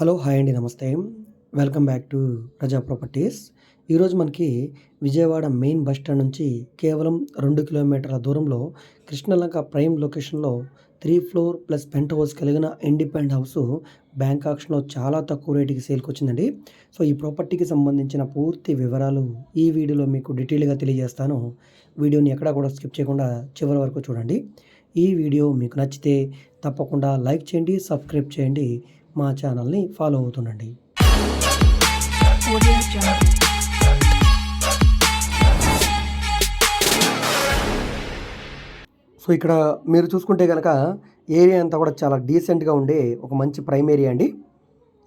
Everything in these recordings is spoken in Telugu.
హలో హాయ్ అండి నమస్తే. Welcome back to Praja properties. ఈరోజు మనకి విజయవాడ మెయిన్ బస్ స్టాండ్ నుంచి కేవలం రెండు కిలోమీటర్ల దూరంలో కృష్ణలంక ప్రైమ్ లొకేషన్లో three floor plus penthouse కలిగిన ఇండిపెండెంట్ హౌస్ బ్యాంక్ ఆక్షన్లో చాలా తక్కువ రేటుకి సేల్కి వచ్చిందండి. సో ఈ ప్రాపర్టీకి సంబంధించిన పూర్తి వివరాలు ఈ వీడియోలో మీకు డీటెయిల్గా తెలియజేస్తాను. వీడియోని ఎక్కడా కూడా స్కిప్ చేయకుండా చివరి వరకు చూడండి. ఈ వీడియో మీకు నచ్చితే తప్పకుండా లైక్ చేయండి సబ్స్క్రైబ్ చేయండి. మా ఛానల్ని ఫాలో అవుతుండండి. సో ఇక్కడ మీరు చూసుకుంటే కనుక ఏరియా అంతా కూడా చాలా డీసెంట్గా ఉండే ఒక మంచి ప్రైమ్ ఏరియా అండి.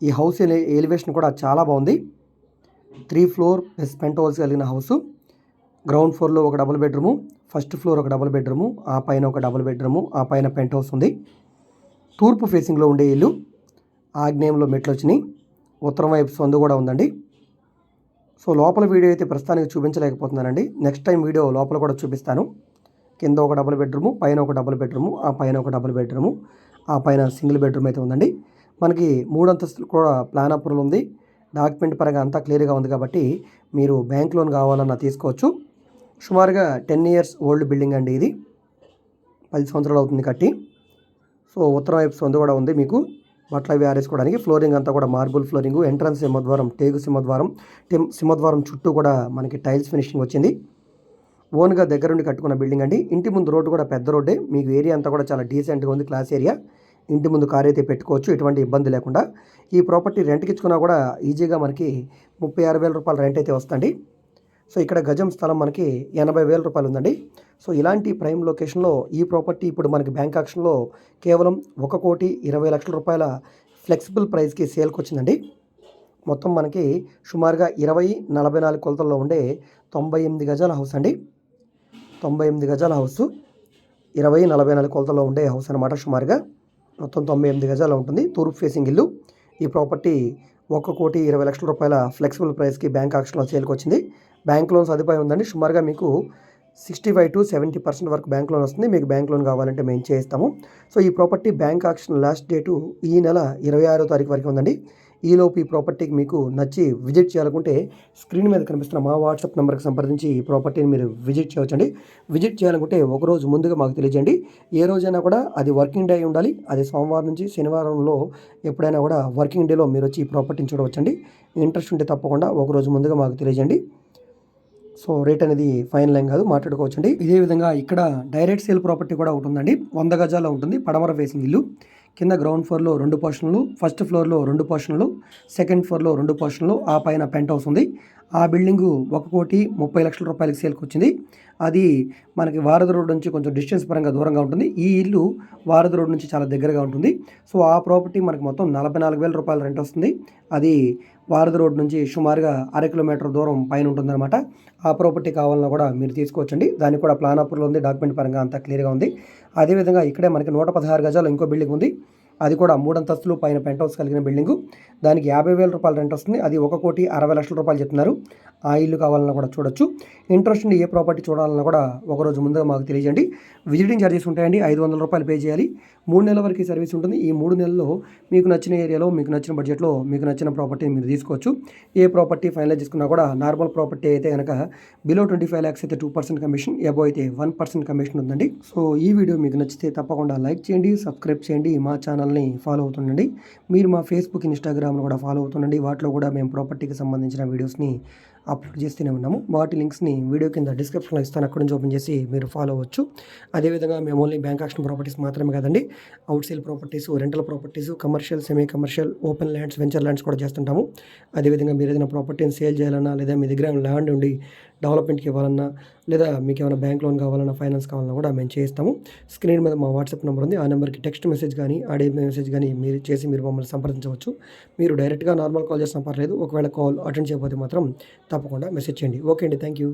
ఈ హౌస్ ఎలివేషన్ కూడా చాలా బాగుంది. Three floor plus penthouse కలిగిన హౌస్. గ్రౌండ్ ఫ్లోర్లో ఒక డబుల్ బెడ్రూము ఫస్ట్ ఫ్లోర్ ఒక డబుల్ బెడ్రూము ఆ పైన ఒక డబుల్ బెడ్రూము ఆ పైన పెంట్ హౌస్ ఉంది. తూర్పు ఫేసింగ్లో ఉండే ఇల్లు. ఆగ్నేయంలో మెట్లు వచ్చినాయి ఉత్తరం వైపు సందు కూడా ఉందండి. సో లోపల వీడియో అయితే ప్రస్తుతానికి చూపించలేకపోతున్నానండి. నెక్స్ట్ టైం వీడియో లోపల కూడా చూపిస్తాను. కింద ఒక డబుల్ బెడ్రూము పైన ఒక డబుల్ బెడ్రూము ఆ పైన ఒక డబుల్ బెడ్రూము ఆ పైన సింగిల్ బెడ్రూమ్ అయితే ఉందండి. మనకి మూడు అంతస్తులు కూడా ప్లాన్ అప్రూవల్ ఉంది. డాక్యుమెంట్ పరంగా అంతా క్లియర్గా ఉంది కాబట్టి మీరు బ్యాంక్ లోన్ కావాలన్నా తీసుకోవచ్చు. సుమారుగా టెన్ ఇయర్స్ ఓల్డ్ బిల్డింగ్ అండి ఇది. పది సంవత్సరాలు అవుతుంది కట్టి. సో ఉత్తరం వైపు సొంత కూడా ఉంది మీకు. బట్టలు అవి ఆరేసుకోవడానికి ఫ్లోరింగ్ అంతా కూడా మార్బుల్ ఫ్లోరింగ్ ఎంట్రన్స్ సింహద్వారం టేగు సింహద్వారం టిమ్ సింహద్వారం చుట్టూ కూడా మనకి టైల్స్ ఫినిషింగ్ వచ్చింది. ఓన్గా దగ్గరుండి కట్టుకున్న బిల్డింగ్ అండి. ఇంటి ముందు రోడ్డు కూడా పెద్ద రోడ్డే. మీకు ఏరియా అంతా కూడా చాలా డీసెంట్గా ఉంది క్లాస్ ఏరియా. ఇంటి ముందు కార్ అయితే పెట్టుకోవచ్చు ఎటువంటి ఇబ్బంది లేకుండా. ఈ ప్రాపర్టీ రెంట్కి ఇచ్చుకున్నా కూడా ఈజీగా మనకి ముప్పై ఆరు వేల రూపాయల రెంట్ అయితే వస్తుంది సో ఇక్కడ గజం స్థలం మనకి ఎనభై వేల రూపాయలు ఉందండి సో ఇలాంటి ప్రైమ్ లొకేషన్లో ఈ ప్రాపర్టీ ఇప్పుడు మనకి బ్యాంక్ ఆక్షన్లో కేవలం ఒక కోటి ఇరవై లక్షల రూపాయల ఫ్లెక్సిబుల్ ప్రైస్కి సేల్కి వచ్చిందండి మొత్తం మనకి సుమారుగా ఇరవై నలభై నాలుగు కొలతల్లో ఉండే తొంభై ఎనిమిది గజాల హౌస్ అండి. తొంభై ఎనిమిది గజాల హౌస్ ఇరవై నలభై నాలుగు కొలతల్లో ఉండే హౌస్ అనమాట సుమారుగా. మొత్తం తొంభై ఎనిమిది గజాలు ఉంటుంది. తూర్పు ఫేసింగ్ ఇల్లు. ఈ ప్రాపర్టీ ఒక కోటి ఇరవై లక్షల రూపాయల ఫ్లెక్సిబుల్ ప్రైస్కి బ్యాంక్ ఆక్షన్లో చేరుకొచ్చింది బ్యాంక్ లోన్ సదుపాయం ఉందండి. సుమారుగా మీకు sixty five to seventy percent వరకు బ్యాంక్ లోన్ వస్తుంది. మీకు బ్యాంక్ లోన్ కావాలంటే మేము చేస్తాము. సో ఈ property bank auction last date ఈ నెల ఇరవై ఆరో తారీఖు వరకు ఉందండి. ఈలోపు ఈ ప్రాపర్టీకి మీకు నచ్చి విజిట్ చేయాలనుకుంటే స్క్రీన్ మీద కనిపిస్తున్న మా వాట్సాప్ నెంబర్కి సంప్రదించి ఈ ప్రాపర్టీని మీరు విజిట్ చేయవచ్చండి. విజిట్ చేయాలనుకుంటే ఒక రోజు ముందుగా మాకు తెలియజేయండి. ఏ రోజైనా కూడా అది వర్కింగ్ డే ఉండాలి. అది సోమవారం నుంచి శనివారంలో ఎప్పుడైనా కూడా వర్కింగ్ డేలో మీరు వచ్చి ఈ ప్రాపర్టీని చూడవచ్చండి. ఇంట్రెస్ట్ ఉంటే తప్పకుండా ఒక రోజు ముందుగా మాకు తెలియజేయండి. సో రేట్ అనేది ఫైనల్ ఏం కాదు మాట్లాడుకోవచ్చండి. ఇదే విధంగా ఇక్కడ డైరెక్ట్ సేల్ ప్రాపర్టీ కూడా ఒకటి ఉందండి. వంద గజాల ఉంటుంది. పడమర ఫేసింగ్ ఇల్లు. కింద గ్రౌండ్ ఫ్లోర్లో రెండు పోర్షన్లు ఫస్ట్ ఫ్లోర్లో రెండు పోర్షన్లు సెకండ్ ఫ్లోర్లో రెండు పోర్షన్లు ఆ పైన పెంట్ హౌస్ ఉంది. ఆ బిల్డింగు ఒక కోటి ముప్పై లక్షల రూపాయలకి సేల్కి వచ్చింది. అది మనకి వారధి రోడ్ నుంచి కొంచెం డిస్టెన్స్ పరంగా దూరంగా ఉంటుంది. ఈ ఇల్లు వారధి రోడ్ నుంచి చాలా దగ్గరగా ఉంటుంది. సో ఆ ప్రాపర్టీ మనకి మొత్తం నలభై నాలుగు వేల రూపాయల రెంట్ వస్తుంది. అది వారధి రోడ్ నుంచి సుమారుగా అర కిలోమీటర్ దూరం పైన ఉంటుందన్నమాట. ఆ ప్రాపర్టీ కావాలన్నా కూడా మీరు తీసుకోవచ్చండి. దానికి కూడా ప్లాన్ అప్రూవల్ ఉంది. డాక్యుమెంట్ పరంగా అంతా క్లియర్గా ఉంది. అదేవిధంగా ఇక్కడే మనకి నూట పదహారు గజాలు ఇంకో బిల్డింగ్ ఉంది. అది కూడా మూడంతస్తులు పైన పెంట్ హౌస్ కలిగిన బిల్డింగ్. దానికి యాభై వేల రూపాయల రెంట్ వస్తుంది. అది ఒక కోటి అరవై లక్షల రూపాయలు చెప్తున్నారు. ఆ ఇల్లు కావాలన్నా కూడా చూడొచ్చు. ఇంట్రెస్ట్ ఉండి ఏ ప్రాపర్టీ చూడాలన్నా కూడా ఒకరోజు ముందుగా మాకు తెలియజేయండి. విజిటింగ్ ఛార్జెస్ ఉంటాయండి. ఐదు వందల రూపాయలు పే చేయాలి. మూడు నెలల వరకు సర్వీస్ ఉంటుంది. ఈ మూడు నెలల్లో మీకు నచ్చిన ఏరియాలో మీకు నచ్చిన బడ్జెట్లో మీకు నచ్చిన ప్రాపర్టీని మీరు తీసుకోవచ్చు. ఏ ప్రాపర్టీ ఫైనలైజ్ చేసుకున్నా కూడా నార్మల్ ప్రాపర్టీ అయితే కనుక బిలో ట్వంటీ ఫైవ్ ల్యాక్స్ అయితే టూ పర్సెంట్ కమిషన్ ఎబో అయితే వన్ పర్సెంట్ కమిషన్ ఉందండి. సో ఈ వీడియో మీకు నచ్చితే తప్పకుండా లైక్ చేయండి సబ్స్క్రైబ్ చేయండి. మా ఛానల్ ఛానల్ని ఫాలో అవుతుండండి. మీరు మా ఫేస్బుక్ ఇన్స్టాగ్రామ్లో కూడా ఫాలో అవుతుండండి. వాటిలో కూడా మేము ప్రాపర్టీకి సంబంధించిన వీడియోస్ని అప్లోడ్ చేస్తూనే ఉన్నాము. వాటి లింక్స్ని వీడియో కింద డిస్క్రిప్షన్లో ఇస్తాను. అక్కడి నుంచి ఓపెన్ చేసి మీరు ఫాలో అవ్వచ్చు. అదేవిధంగా మేము ఓన్లీ బ్యాంక్ యాక్షన్ ప్రాపర్టీస్ మాత్రమే కాదండి out sale properties rental properties commercial semi commercial open lands venture lands కూడా చేస్తుంటాము. అదేవిధంగా మీరు ఏదైనా ప్రాపర్టీని సేల్ చేయాలన్నా లేదా మీ దగ్గర ల్యాండ్ ఉండి డెవలప్మెంట్కి ఇవ్వాలన్నా లేదా మీకు ఏమైనా బ్యాంక్ లోన్ కావాలన్నా ఫైనాన్స్ కావాలన్నా కూడా మేము చేస్తాము స్క్రీన్ మీద మా వాట్సాప్ నెంబర్ ఉంది. ఆ నెంబర్కి టెక్స్ట్ మెసేజ్ కానీ ఆడియో మెసేజ్ కానీ మీరు చేసి మీరు మమ్మల్ని సంప్రదించవచ్చు. మీరు డైరెక్ట్గా నార్మల్ కాల్ చేసిన పర్లేదు. ఒకవేళ కాల్ అటెండ్ చేయకపోతే మాత్రం తప్పకుండా మెసేజ్ చేయండి. ఓకే అండి. Thank you.